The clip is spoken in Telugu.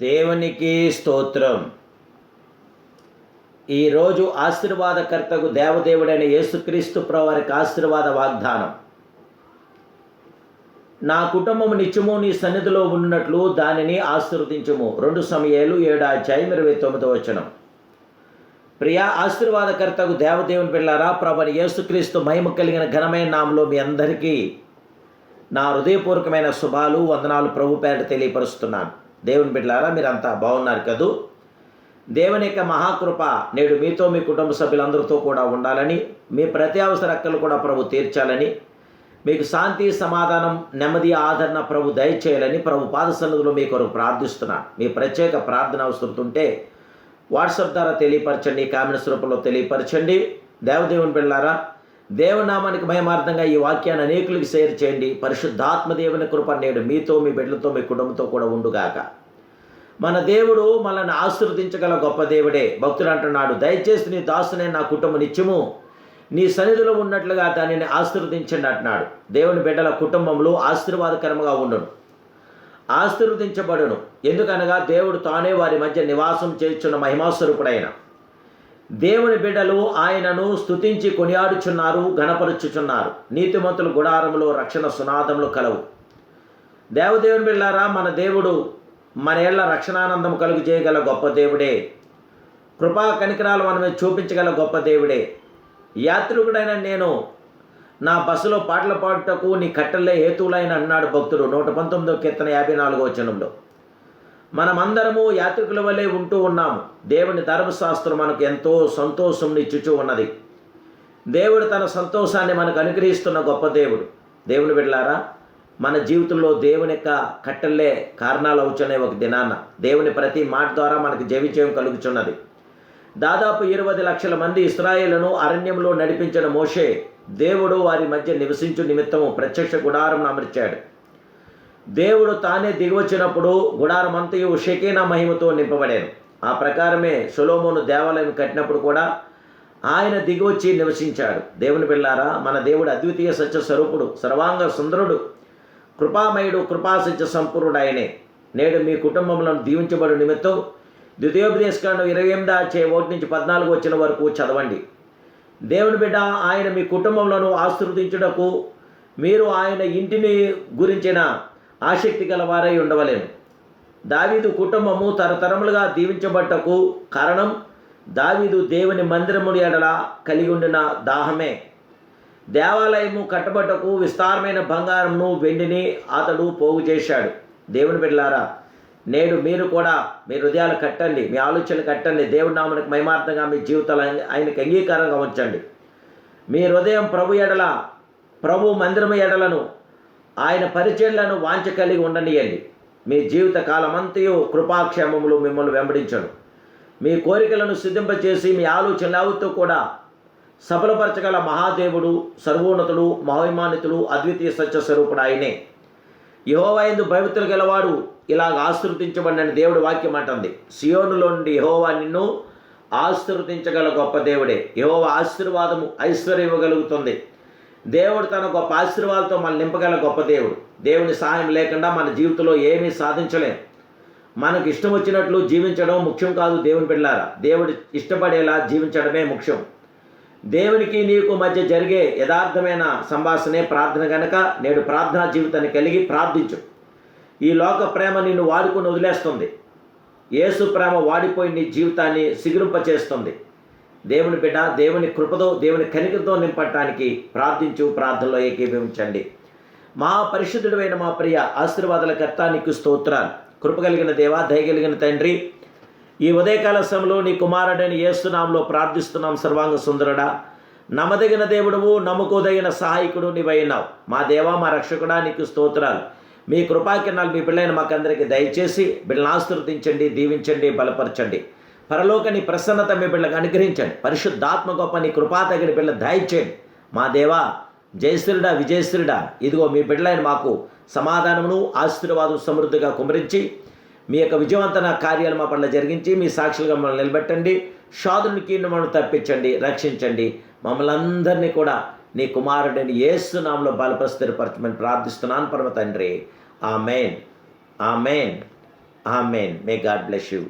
దేవునికి స్తోత్రం. ఈరోజు ఆశీర్వాదకర్తకు దేవదేవుడైన యేసుక్రీస్తు ప్రవారికి ఆశీర్వాద వాగ్దానం. నా కుటుంబం నిత్యము నీ సన్నిధిలో ఉన్నట్లు దానిని ఆశీర్వదించము. రెండు సమయాలు ఏడు ఇరవై తొమ్మిదో వచనం. ప్రియా ఆశీర్వాదకర్తకు దేవదేవుని పిల్లారా ప్రభని యేసుక్రీస్తు మహిమ కలిగిన ఘనమైన నామలో మీ అందరికీ నా హృదయపూర్వకమైన శుభాలు వందనాలు ప్రభు పేరిట తెలియపరుస్తున్నాను. దేవుని బిడ్డలారా మీరంతా బాగున్నారు కదూ? దేవుని యొక్క మహాకృప నేడు మీతో మీ కుటుంబ సభ్యులందరితో కూడా ఉండాలని మీ ప్రతి అవసర అక్కలు కూడా ప్రభు తీర్చాలని మీకు శాంతి సమాధానం నెమ్మది ఆదరణ ప్రభు దయచేయాలని ప్రభు పాద సన్నిధిలో మీ కొరకు ప్రార్థిస్తున్నాను మీ ప్రత్యేక ప్రార్థన అవసరం వాట్సాప్ ద్వారా తెలియపరచండి కామెంట్స్ రూపంలో తెలియపరచండి. దేవదేవుని బిళ్ళారా దేవునామానికి మయమార్థంగా ఈ వాక్యాన్ని అనేకులకి షేర్ చేయండి. పరిశుద్ధాత్మ దేవుని కృప నేడు మీతో మీ బిడ్డలతో మీ కుటుంబంతో కూడా ఉండుగాక. మన దేవుడు మనల్ని ఆశీర్వదించగల గొప్ప దేవుడే. భక్తుడు అంటున్నాడు దయచేసి నీ దాసునే నా కుటుంబం నిత్యము నీ సన్నిధిలో ఉన్నట్లుగా దానిని ఆశీర్వదించండి అంటున్నాడు. దేవుని బిడ్డల కుటుంబంలో ఆశీర్వాదకరంగా ఉండును. ఆశీర్వదించబడును. ఎందుకనగా దేవుడు తానే వారి మధ్య నివాసం చేస్తున్న మహిమాస్వరూపుడైన దేవుని బిడ్డలు ఆయనను స్తుతించి కొనియాడుచున్నారు గణపరుచుచున్నారు. నీతిమంతులు గుడారంలో రక్షణ సునాదములు కలవు. దేవదేవుని బిళ్ళారా మన దేవుడు మన ఏళ్ళ రక్షణానందం కలుగు చేయగల గొప్ప దేవుడే. కృపా కనికరాలు మనమే చూపించగల గొప్ప దేవుడే. యాత్రికుడైన నేను నా బస్సులో పాటలు పాడుటకు నీ కట్టెల్లే హేతువులైన అన్నాడు భక్తుడు నూట పంతొమ్మిదో కీర్తన యాభై నాలుగో వచనంలో. మనమందరము యాత్రికుల వలె ఉంటూ ఉన్నాము. దేవుని ధర్మశాస్త్రం మనకు ఎంతో సంతోషంనిచ్చుచూ ఉన్నది. దేవుడు తన సంతోషాన్ని మనకు అనుగ్రహిస్తున్న గొప్ప దేవుడు. దేవుని బిడ్డలారా మన జీవితంలో దేవుని యొక్క కట్టెల్లే కారణాలు అవుతున్నాయి ఒక దినాన దేవుని ప్రతి మాట ద్వారా మనకు జవిజయం కలుగుచున్నది. దాదాపు ఇరవై లక్షల మంది ఇస్రాయేళ్ళను అరణ్యంలో నడిపించిన మోషే దేవుడు వారి మధ్య నివసించు నిమిత్తము ప్రత్యక్ష గుడారం అమర్చాడు. దేవుడు తానే దిగివచ్చినప్పుడు గుడారమంతయు షకీనా మహిమతో నింపబడాను. ఆ ప్రకారమే సొలోమోను దేవాలయం కట్టినప్పుడు కూడా ఆయన దిగివచ్చి నివసించాడు. దేవుని పిల్లారా మన దేవుడు అద్వితీయ సత్య స్వరూపుడు సర్వాంగ సుందరుడు కృపామయుడు కృపాసత్య సంపూర్ణుడు ఆయనే. నేడు మీ కుటుంబంలో దీవించబడు నిమిత్తం ద్వితీయోపదేశకాండం ఇరవై ఎనిమిది చే ఒకటి నుంచి పద్నాలుగు వచ్చిన వరకు చదవండి. దేవుని బిడ్డ ఆయన మీ కుటుంబంలో ఆశీర్వదించుటకు మీరు ఆయన ఇంటిని గురించిన ఆసక్తి గలవారై ఉండవలేను దావీదు కుటుంబము తరతరములుగా దీవించబట్టకు కారణం దావీదు దేవుని మందిరముడి ఎడల కలిగి ఉండిన దాహమే. దేవాలయము కట్టబట్టకు విస్తారమైన బంగారంను వెండిని అతడు పోగు చేశాడు. దేవుని బిడ్డలారా నేడు మీరు కూడా మీ హృదయాలు కట్టండి మీ ఆలోచనలు కట్టండి దేవుడి నామనికి మహిమార్థంగా మీ జీవితాలు ఆయనకు అంగీకారంగా ఉంచండి. మీ హృదయం ప్రభు ఎడల ప్రభు మందిరము ఎడలను ఆయన పరిచయలను వాంఛ కలిగి ఉండనియండి. మీ జీవిత కాలమంతయు కృపాక్షేమములు మిమ్మల్ని వెంబడించను. మీ కోరికలను సిద్ధింపచేసి మీ ఆలోచన యావత్తు కూడా సఫలపరచగల మహాదేవుడు సర్వోన్నతుడు మహిమానితుడు అద్వితీయ సత్య స్వరూపుడు ఆయనే యహోవాయందు భవితులు గలవాడు ఇలాగ ఆశీర్వదించబడిన దేవుడి వాక్యం అంటుంది. సియోనులో నుండి యహోవా నిన్ను ఆశీర్వదించగల గొప్ప దేవుడే. యహోవా ఆశీర్వాదము ఐశ్వర్యం ఇవ్వగలుగుతుంది దేవుడు తన గొప్ప ఆశీర్వాదాలతో మనం నింపగల గొప్ప దేవుడు. దేవుని సహాయం లేకుండా మన జీవితంలో ఏమీ సాధించలేం. మనకు ఇష్టం వచ్చినట్లు జీవించడం ముఖ్యం కాదు దేవుని బిడ్డారా దేవుడు ఇష్టపడేలా జీవించడమే ముఖ్యం. దేవునికి నీకు మధ్య జరిగే యథార్థమైన సంభాషణే ప్రార్థన గనక నేడు ప్రార్థనా జీవితాన్ని కలిగి ప్రార్థించు. ఈ లోక ప్రేమ నిన్ను వాడుకొని వదిలేస్తుంది. యేసు ప్రేమ వాడిపోయి నీ జీవితాన్ని సిగురింపచేస్తుంది. దేవుని బిడ్డ దేవుని కృపతో దేవుని కనికతో నింపడానికి ప్రార్థించు ప్రార్థనలో ఏకీభవించండి. మా పరిశుద్ధుడైన మా ప్రియ ఆశీర్వాదాల కర్త నీకు స్తోత్రాలు. కృపగలిగిన దేవా దయగలిగిన తండ్రి ఈ ఉదయకాల సమయంలో నీ కుమారుడైన యేసునాంలో ప్రార్థిస్తున్నాం సర్వాంగ సుందరుడా. నమ్మదగిన దేవుడువు నమ్ముకోదగిన సహాయకుడు నీవైనావు. మా దేవా మా రక్షకుడా నీకు స్తోత్రాలు. మీ కృపాకిరణాలు మీ బిడ్డలైన మాకందరికీ దయచేసి బిడ్డలను ఆశీర్వదించండి దీవించండి బలపరచండి. పరలోకని ప్రసన్నత మీ బిడ్డలకు అనుగ్రహించండి. పరిశుద్ధాత్మ గొప్ప నీ కృపా తగిన బిడ్డ దయచేయండి. మా దేవా జయశ్రీడా విజయశ్రీడా ఇదిగో మీ బిడ్డలైన మాకు సమాధానమును ఆశీర్వాదం సమృద్ధిగా కుమరించి మీ యొక్క విజయవంతన కార్యాలు మా పట్ల జరిగించి మీ సాక్షులుగా మమ్మల్ని నిలబెట్టండి. షాదునికి మమ్మల్ని తప్పించండి రక్షించండి. మమ్మల్ని అందరినీ కూడా నీ కుమారుడిని ఏసునామంలో బలపరిస్థిరపరచమని ప్రార్థిస్తున్నాను పరమ తండ్రి. మెయిన్ ఆ మెయిన్ మే గాడ్ బ్లెస్ యూ